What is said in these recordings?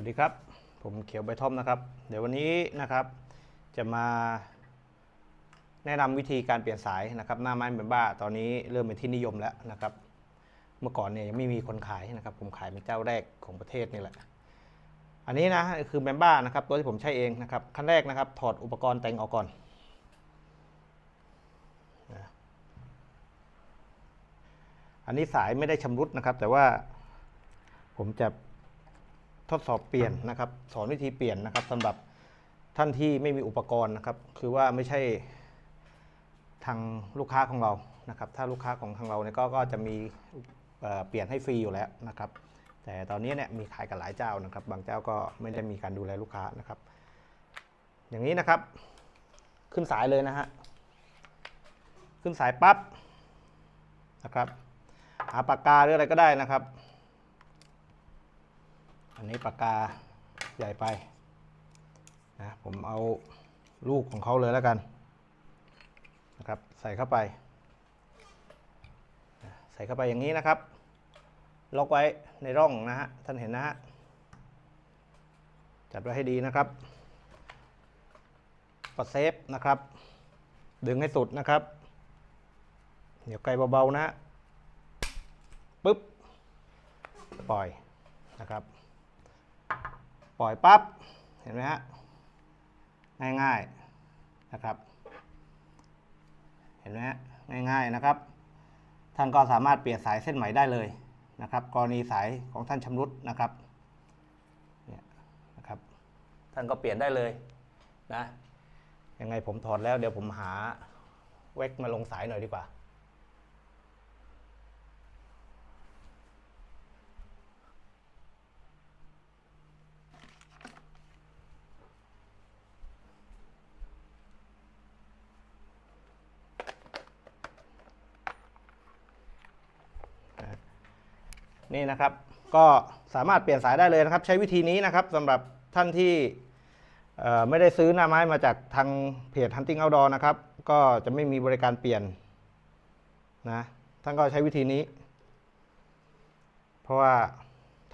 วัสดีครับ ผมเขียวใบท่อมนะครับ เดี๋ยววันนี้นะครับ จะมาแนะนำวิธีการเปลี่ยนสายนะครับหน้าไม้เบมบ้า ตอนนี้เริ่มเป็นที่นิยมแล้วนะครับ เมื่อก่อนเนี่ยยังไม่มีคนขายนะครับ ผมขายเป็นเจ้าแรกของประเทศนี่แหละ อันนี้นะคือแบมบ้านะครับตัวที่ผมใช้เองนะครับขั้นแรกนะครับถอดอุปกรณ์แต่งออกก่อนอันนี้สายไม่ได้ชำรุดนะครับ แต่ว่าผมจะ ทดสอบเปลี่ยนนะครับสอนวิธีเปลี่ยนนะครับสำหรับท่านที่ไม่มีอุปกรณ์นะครับ คือว่าไม่ใช่ทางลูกค้าของเรานะครับ ถ้าลูกค้าของทางเราเนี่ยก็ก็จะมีเอ่อเปลี่ยนให้ฟรีอยู่แล้วนะครับ แต่ตอนนี้เนี่ยมีขายกันหลายเจ้านะครับ บางเจ้าก็ไม่ได้มีการดูแลลูกค้านะครับ อย่างนี้นะครับ ขึ้นสายเลยนะฮะขึ้นสายปั๊บนะครับ หาปากกาหรืออะไรก็ได้นะครับ อันนี้ปากกาใหญ่ไปนะผมเอาลูกของเขาเลยแล้วกันนะครับใส่เข้าไป ใส่เข้าไปอย่างนี้นะครับล็อกไว้ในร่องนะฮะท่านเห็นนะฮะจัดไว้ให้ดีนะครับกดเซฟนะครับ ดึงให้สุดนะครับเดี๋ยวไกลเบาๆนะปึ๊บปล่อยนะครับ ปล่อยปั๊บเห็นไหมฮะง่ายๆนะครับ เห็นไหมฮะง่ายๆนะครับ ท่านก็สามารถเปลี่ยนสายเส้นใหม่ได้เลยนะครับ กรณีสายของท่านชำรุดนะครับเนี่ยนะครับ ท่านก็เปลี่ยนได้เลยนะยังไงผมถอดแล้วเดี๋ยวผมหาเวกมาลงสายหน่อยดีกว่า นี่นะครับ ก็สามารถเปลี่ยนสายได้เลยนะครับ ใช้วิธีนี้นะครับสำหรับท่านที่ไม่ได้ซื้อหน้าไม้มาจากทางเพจ Hunting Outdoor นะครับ ก็จะไม่มีบริการเปลี่ยนนะท่านก็ใช้วิธีนี้ เพราะว่า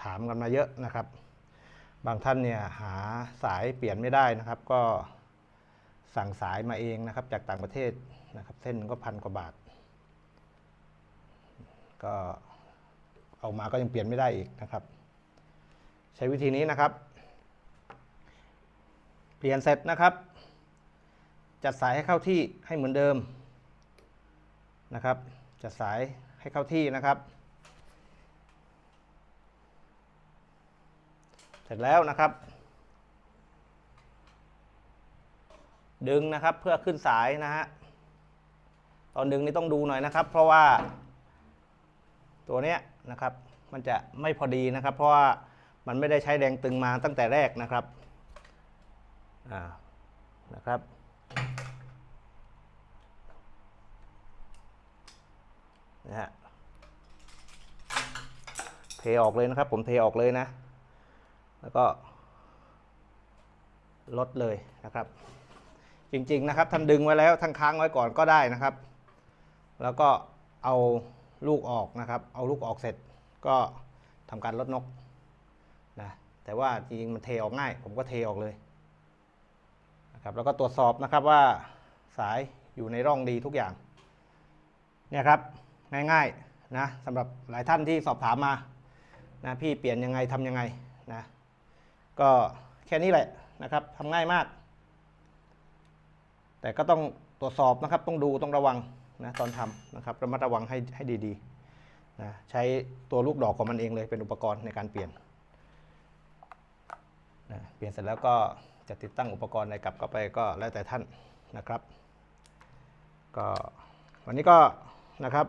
ถามกันมาเยอะนะครับ บางท่านเนี่ยหาสายเปลี่ยนไม่ได้นะครับ ก็สั่งสายมาเองนะครับ จากต่างประเทศนะครับ เส้นก็พันกว่าบาท ก็ เอามาก็ยังเปลี่ยนไม่ได้อีกนะครับ ใช้วิธีนี้นะครับ เปลี่ยนเสร็จนะครับ จัดสายให้เข้าที่ให้เหมือนเดิมนะครับ จัดสายให้เข้าที่นะครับ เสร็จแล้วนะครับ ดึงนะครับเพื่อขึ้นสายนะฮะตอนดึงนี่ต้องดูหน่อยนะครับ เพราะว่าตัวเนี้ย นะครับ มันจะไม่พอดีนะครับ เพราะว่ามันไม่ได้ใช้แรงตึงมาตั้งแต่แรกนะครับอ่านะครับ นะฮะ เทออกเลยนะครับ ผมเทออกเลยนะ แล้วก็ลดเลยนะครับ จริงๆนะครับท่านดึงไว้แล้วท่านค้างไว้ก่อนก็ได้นะครับ แล้วก็เอา ลูกออกนะครับ เอาลูกออกเสร็จก็ทำการลดนกนะแต่ว่าจริงๆมันเทออกง่าย ผมก็เทออกเลยนะครับแล้วก็ตรวจสอบนะครับว่าสายอยู่ในร่องดีทุกอย่างเนี่ยครับง่ายๆนะสำหรับหลายท่านที่สอบถามมานะพี่เปลี่ยนยังไงทำยังไงนะก็แค่นี้แหละนะครับทำง่ายมาก แต่ก็ต้องตรวจสอบนะครับต้องดูต้องระวัง นะตอนทำนะครับระมัดระวังให้ให้ดีๆนะใช้ตัวลูกดอกของมันเองเลยเป็นอุปกรณ์ในการเปลี่ยนนะเปลี่ยนเสร็จแล้วก็จะติดตั้งอุปกรณ์อะไรกลับเข้าไปก็แล้วแต่ท่านนะครับ ก็วันนี้ก็นะครับ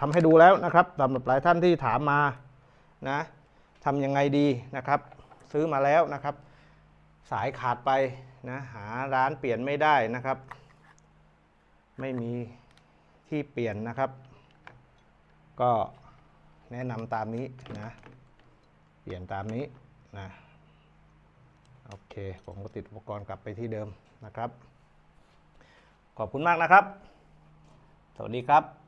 ทำให้ดูแล้วนะครับสำหรับหลายท่านที่ถามมานะทำยังไงดีนะครับ ซื้อมาแล้วนะครับ สายขาดไปนะหาร้านเปลี่ยนไม่ได้นะครับ ไม่มี ที่เปลี่ยนนะครับ ก็แนะนำตามนี้นะ เปลี่ยนตามนี้นะโอเค ผมก็ติดอุปกรณ์กลับไปที่เดิมนะครับ ขอบคุณมากนะครับ สวัสดีครับ